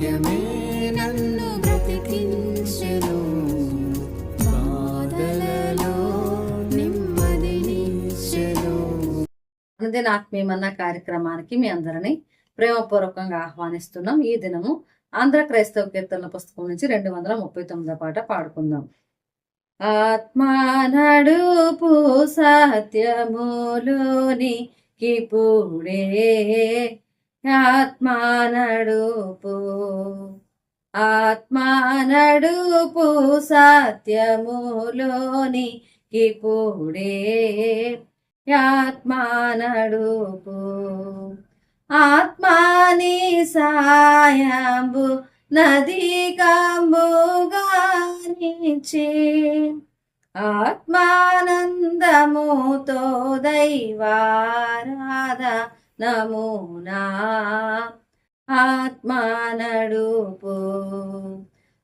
వాక్యమే నన్ను బ్రతికించెను. బాధలలో నెమ్మదినిచ్చెను ఆత్మీయమన్న కార్యక్రమానికి మీ అందరినీ ప్రేమపూర్వకంగా ఆహ్వానిస్తున్నాం. ఈ దినము ఆంధ్ర క్రైస్తవ కీర్తనల పుస్తకం నుంచి రెండు వందల ముప్పై తొమ్మిదో పాట పాడుకుందాం. ఆత్మా నడుపు సత్యములోని కిపుడే ఆత్మా నడుపు ఆత్మా నడుపు సత్యములోని కిపుడే. ఆత్మా నడుపు ఆత్మాని సాయంబు నది కంబుగానిచి ఆత్మానందముతో దైవారాధ నమూనా ఆత్మా నడుపు.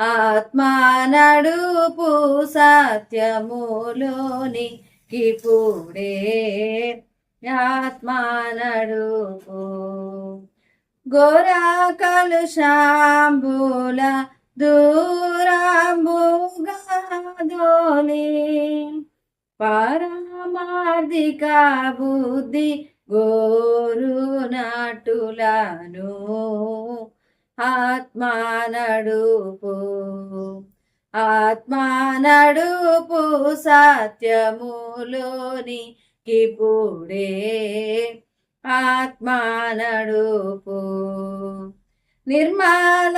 ఆత్మా నడుపు సత్యములోని కిపుడే ఆత్మా నడుపు. గోరా కలుషాంబుల దూరాంబుగా పారమార్థిక బుద్ధి గోరు నాటులను ఆత్మా నడుపు. ఆత్మా నడుపు సత్యములోని కిపుడే ఆత్మా నడుపు నిర్మల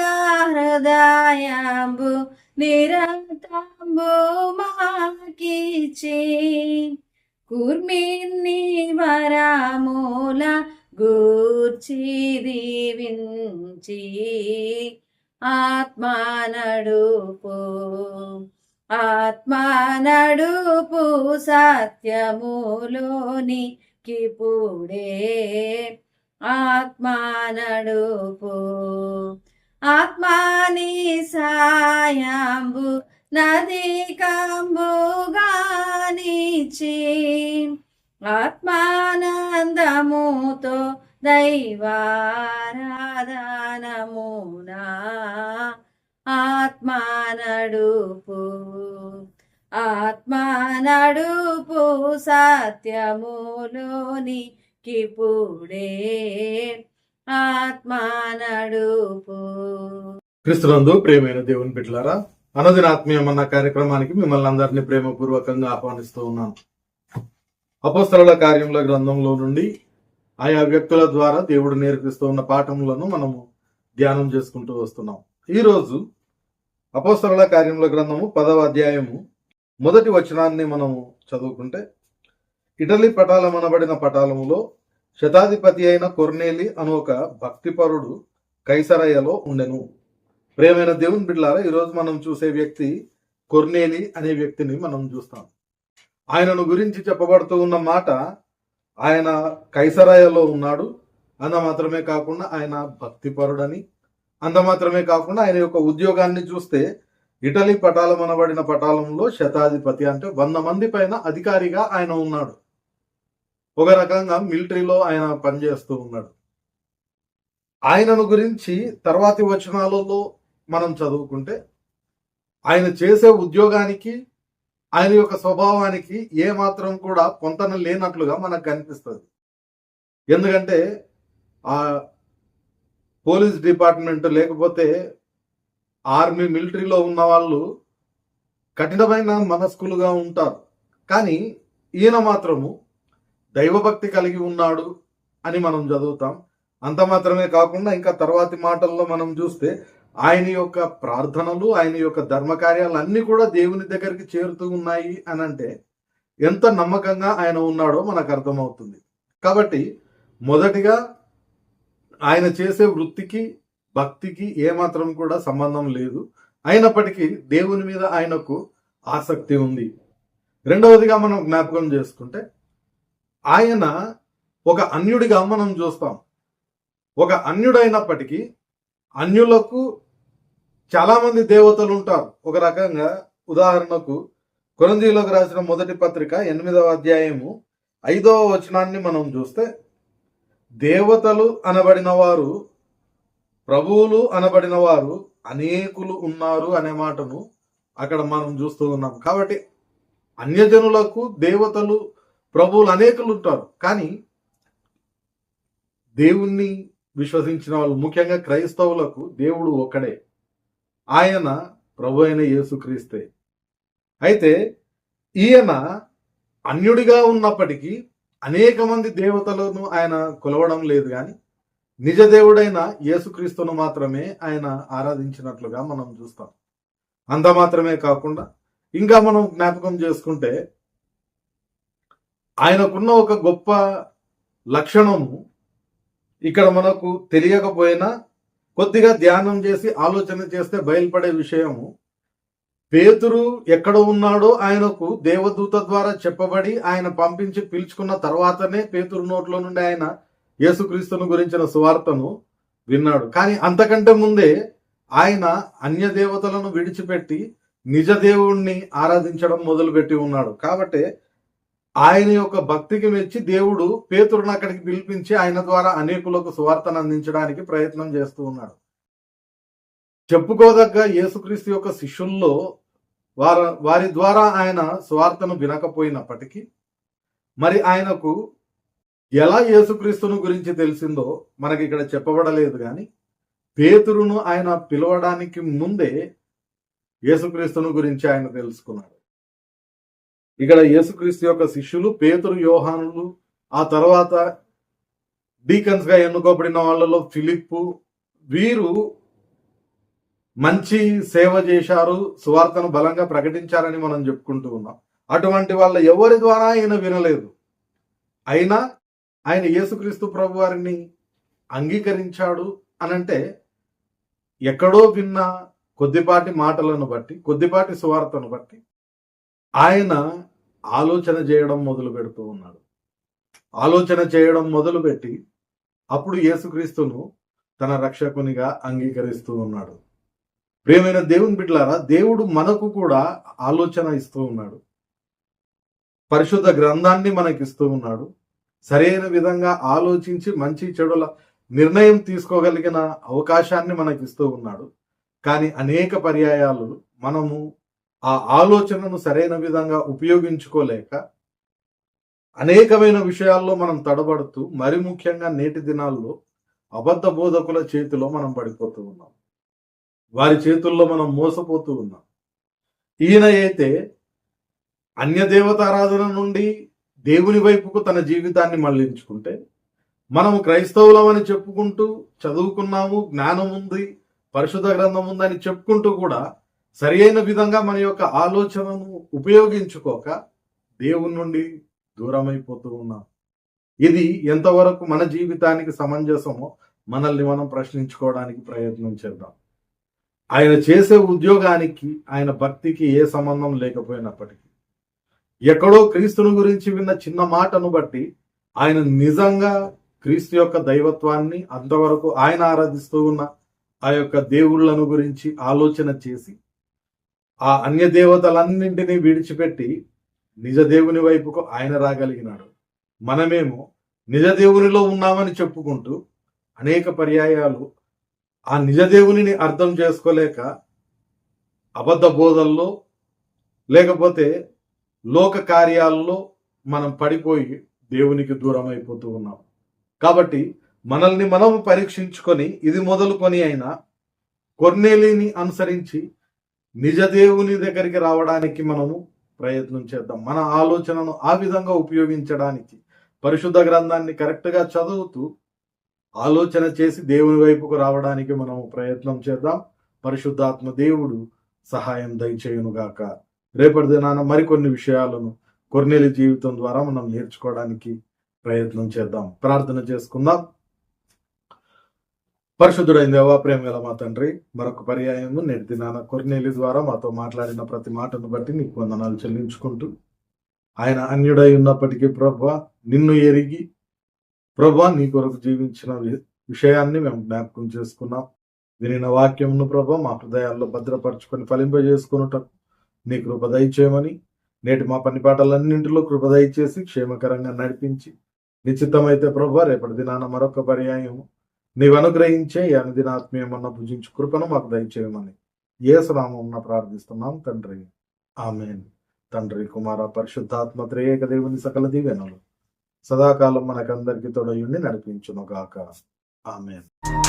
హృదయాంబు నిరంతంబు మాకిచి కూర్మిన్ని వరమూల గూర్చి దీవించి ఆత్మా నడుపు ఆత్మా నడుపు సత్యములోని కిపుడే ఆత్మా నడుపు ఆత్మాని సాయంబు నది కంబుగానిచి ఆత్మానందముతో దైవారాధనమునా ఆత్మా నడుపు ఆత్మా నడుపు సత్యములోని కిపుడే ఆత్మా నడుపు క్రీస్తునందు ప్రియమైన దేవుని బిడ్డలారా అనదినాత్మీయమన్న కార్యక్రమానికి మిమ్మల్ని అందరినీ ప్రేమపూర్వకంగా ఆహ్వానిస్తూ ఉన్నాను. అపోస్తల కార్యముల గ్రంథంలో నుండి ఆయా వ్యక్తుల ద్వారా దేవుడు నేర్పిస్తూ ఉన్న పాఠములను మనము ధ్యానం చేసుకుంటూ వస్తున్నాం. ఈ రోజు కార్యముల గ్రంథము పదవ అధ్యాయము మొదటి వచనాన్ని మనము చదువుకుంటే ఇటలీ పటాలమనబడిన పటాలములో శతాధిపతి అయిన కొర్నేలి అను ఒక భక్తిపరుడు కైసరయ్యలో ఉండెను. ప్రేమైన దేవుని బిడ్డలారా ఈరోజు మనం చూసే వ్యక్తి కొర్నేలి అనే వ్యక్తిని మనం చూస్తాం. ఆయనను గురించి చెప్పబడుతూ ఉన్న మాట ఆయన కైసరాయలో ఉన్నాడు. అంత మాత్రమే కాకుండా ఆయన భక్తిపరుడని అంత మాత్రమే కాకుండా ఆయన యొక్క ఉద్యోగాన్ని చూస్తే ఇటలీ పటాలం అనబడిన పటాలంలో శతాధిపతి అంటే వంద మంది పైన అధికారిగా ఆయన ఉన్నాడు. ఒక రకంగా మిలిటరీలో ఆయన పనిచేస్తూ ఉన్నాడు. ఆయనను గురించి తర్వాతి వచనాలలో మనం చదువుకుంటే ఆయన చేసే ఉద్యోగానికి ఆయన యొక్క స్వభావానికి ఏ మాత్రం కూడా పొంతన లేనట్లుగా మనకు కనిపిస్తుంది. ఎందుకంటే ఆ పోలీస్ డిపార్ట్మెంట్ లేకపోతే ఆర్మీ మిలిటరీలో ఉన్న వాళ్ళు కఠినమైన మనస్కులుగా ఉంటారు. కానీ ఈయన మాత్రము దైవభక్తి కలిగి ఉన్నాడు అని మనం చదువుతాం. అంత మాత్రమే కాకుండా ఇంకా తర్వాతి మాటల్లో మనం చూస్తే ఆయన యొక్క ప్రార్థనలు ఆయన యొక్క ధర్మకార్యాలు అన్నీ అన్ని కూడా దేవుని దగ్గరికి చేరుతూ ఉన్నాయి అని అంటే ఎంత నమ్మకంగా ఆయన ఉన్నాడో మనకు అర్థమవుతుంది. కాబట్టి మొదటిగా ఆయన చేసే వృత్తికి భక్తికి ఏమాత్రం కూడా సంబంధం లేదు. అయినప్పటికీ దేవుని మీద ఆయనకు ఆసక్తి ఉంది. రెండవదిగా మనం జ్ఞాపకం చేసుకుంటే ఆయన ఒక అన్యుడిగా మనం చూస్తాం. ఒక అన్యుడైనప్పటికీ అన్యులకు చాలా మంది దేవతలు ఉంటారు. ఒక రకంగా ఉదాహరణకు కొరంజీలోకి రాసిన మొదటి పత్రిక ఎనిమిదవ అధ్యాయము ఐదవ వచనాన్ని మనం చూస్తే దేవతలు అనబడిన వారు ప్రభువులు అనబడిన వారు అనేకులు ఉన్నారు అనే మాటను అక్కడ మనం చూస్తూ ఉన్నాం. కాబట్టి అన్యజనులకు దేవతలు ప్రభువులు అనేకులు ఉంటారు. కానీ దేవుణ్ణి విశ్వసించిన వాళ్ళు ముఖ్యంగా క్రైస్తవులకు దేవుడు ఒక్కడే. ఆయన ప్రభు అయిన యేసుక్రీస్తే. అయితే ఈయన అన్యుడిగా ఉన్నప్పటికీ అనేక మంది దేవతలను ఆయన కొలవడం లేదు కానీ నిజ దేవుడైన యేసుక్రీస్తును మాత్రమే ఆయన ఆరాధించినట్లుగా మనం చూస్తాం. అంత మాత్రమే కాకుండా ఇంకా మనం జ్ఞాపకం చేసుకుంటే ఆయనకున్న ఒక గొప్ప లక్షణము ఇక్కడ మనకు తెలియకపోయినా కొద్దిగా ధ్యానం చేసి ఆలోచన చేస్తే బయలుపడే విషయము పేతురు ఎక్కడ ఉన్నాడో ఆయనకు దేవదూత ద్వారా చెప్పబడి ఆయన పంపించి పిలుచుకున్న తర్వాతనే పేతురు నోట్లో నుండి ఆయన యేసుక్రీస్తును గురించిన సువార్తను విన్నాడు. కానీ అంతకంటే ముందే ఆయన అన్య దేవతలను విడిచిపెట్టి నిజ దేవుణ్ణి ఆరాధించడం మొదలుపెట్టి ఉన్నాడు. కాబట్టి ఆయన యొక్క భక్తికి మెచ్చి దేవుడు పేతురుని అక్కడికి పిలిపించి ఆయన ద్వారా అనేకులకు సువార్తను అందించడానికి ప్రయత్నం చేస్తూ ఉన్నాడు. చెప్పుకోదగ్గ యేసుక్రీస్తు యొక్క శిష్యుల్లో వారు వారి ద్వారా ఆయన సువార్తను వినకపోయినప్పటికీ మరి ఆయనకు ఎలా యేసుక్రీస్తును గురించి తెలిసిందో మనకి ఇక్కడ చెప్పబడలేదు కానీ పేతురును ఆయన పిలవడానికి ముందే యేసుక్రీస్తును గురించి ఆయన తెలుసుకున్నాడు. ఇక్కడ యేసుక్రీస్తు యొక్క శిష్యులు పేతురు యోహానులు ఆ తర్వాత డీకన్స్గా ఎన్నుకోబడిన వాళ్ళలో ఫిలిప్పు వీరు మంచి సేవ చేశారు సువార్తను బలంగా ప్రకటించారని మనం చెప్పుకుంటూ ఉన్నాం. అటువంటి వాళ్ళ ఎవరి ద్వారా ఆయన వినలేదు? అయినా ఆయన యేసుక్రీస్తు ప్రభు వారిని అంగీకరించాడు అనంటే ఎక్కడో విన్న కొద్దిపాటి మాటలను బట్టి కొద్దిపాటి సువార్తను బట్టి ఆయన ఆలోచన చేయడం మొదలు పెడుతూ ఉన్నాడు. ఆలోచన చేయడం మొదలుపెట్టి అప్పుడు యేసుక్రీస్తును తన రక్షకునిగా అంగీకరిస్తూ ఉన్నాడు. ప్రియమైన దేవుని బిడ్డలారా దేవుడు మనకు కూడా ఆలోచన ఇస్తూ ఉన్నాడు. పరిశుద్ధ గ్రంథాన్ని మనకి ఇస్తూ ఉన్నాడు. సరైన విధంగా ఆలోచించి మంచి చెడుల నిర్ణయం తీసుకోగలిగిన అవకాశాన్ని మనకి ఇస్తూ ఉన్నాడు. కానీ అనేక పర్యాయాలు మనము ఆ ఆలోచనను సరైన విధంగా ఉపయోగించుకోలేక అనేకమైన విషయాల్లో మనం తడబడుతూ మరి ముఖ్యంగా నేటి దినాల్లో అబద్ధ బోధకుల చేతిలో మనం పడిపోతూ ఉన్నాం. వారి చేతుల్లో మనం మోసపోతూ ఉన్నాం. ఈయన అయితే అన్య దేవతారాధన నుండి దేవుని వైపుకు తన జీవితాన్ని మళ్ళించుకుంటే మనము క్రైస్తవులమని చెప్పుకుంటూ చదువుకున్నాము జ్ఞానం ఉంది పరిశుద్ధ గ్రంథం ఉందని చెప్పుకుంటూ కూడా సరియైన విధంగా మన యొక్క ఆలోచనను ఉపయోగించుకోక దేవుని నుండి దూరమైపోతూ ఉన్నాం. ఇది ఎంతవరకు మన జీవితానికి సమంజసమో మనల్ని మనం ప్రశ్నించుకోవడానికి ప్రయత్నం చేద్దాం. ఆయన చేసే ఉద్యోగానికి ఆయన భక్తికి ఏ సంబంధం లేకపోయినప్పటికీ ఎక్కడో క్రీస్తుని గురించి విన్న చిన్న మాటను బట్టి ఆయన నిజంగా క్రీస్తు యొక్క దైవత్వాన్ని అంతవరకు ఆయన ఆరాధిస్తూ ఉన్న ఆ యొక్క దేవుళ్ళను గురించి ఆలోచన చేసి ఆ అన్య దేవతలన్నింటినీ విడిచిపెట్టి నిజ దేవుని వైపుకు ఆయన రాగలిగినాడు. మనమేమో నిజ దేవునిలో ఉన్నామని చెప్పుకుంటూ అనేక పర్యాయాలు ఆ నిజ దేవునిని అర్థం చేసుకోలేక అబద్ధ బోధల్లో లేకపోతే లోక కార్యాల్లో మనం పడిపోయి దేవునికి దూరం అయిపోతూ ఉన్నాం. కాబట్టి మనల్ని మనం పరీక్షించుకొని ఇది మొదలుకొని అయినా కొర్నేలిని అనుసరించి నిజ దేవుని దగ్గరికి రావడానికి మనము ప్రయత్నం చేద్దాం. మన ఆలోచనను ఆ విధంగా ఉపయోగించడానికి పరిశుద్ధ గ్రంథాన్ని కరెక్ట్గా చదువుతూ ఆలోచన చేసి దేవుని వైపుకు రావడానికి మనం ప్రయత్నం చేద్దాం. పరిశుద్ధాత్మ దేవుడు సహాయం దయచేయునుగాక రేపటి దినాన మరికొన్ని విషయాలను కొర్నేలి జీవితం ద్వారా మనం నేర్చుకోవడానికి ప్రయత్నం చేద్దాం. ప్రార్థన చేసుకుందాం. పరిశుద్ధుడైన దేవా ప్రేమ గల మా తండ్రి మరొక పర్యాయము నేటి దినాన కొర్నేలి ద్వారా మాతో మాట్లాడిన ప్రతి మాటను బట్టి నీకు వందనాలు చెల్లించుకుంటూ ఆయన అన్యుడై ఉన్నప్పటికీ ప్రభా నిన్ను ఎరిగి ప్రభా నీ కొరకు జీవించిన వి- విషయాన్ని మేము జ్ఞాపకం చేసుకున్నాం. వినిన వాక్యమును ప్రభా మా హృదయాల్లో భద్రపరచుకొని ఫలింపజేసుకున్నట నీ కృప దయచేయమని నేటి మా పని పాటలన్నింటిలో కృప దయచేసి క్షేమకరంగా నడిపించి నిశ్చితమైతే ప్రభా రేపటి దినాన మరొక పర్యాయము నీవు అనుగ్రహించే ఈ అనుదినాత్మీయమన్న భుజించు కృపను మాకు దయచేయమని ఏసునామం ప్రార్థిస్తున్నాం తండ్రి. ఆమెన్. తండ్రి కుమార పరిశుద్ధాత్మ త్రేయక దేవుని సకల దీవెనలు సదాకాలం మనకందరికీ తొడయుండి నడిపించునుగాక ఆమెన్.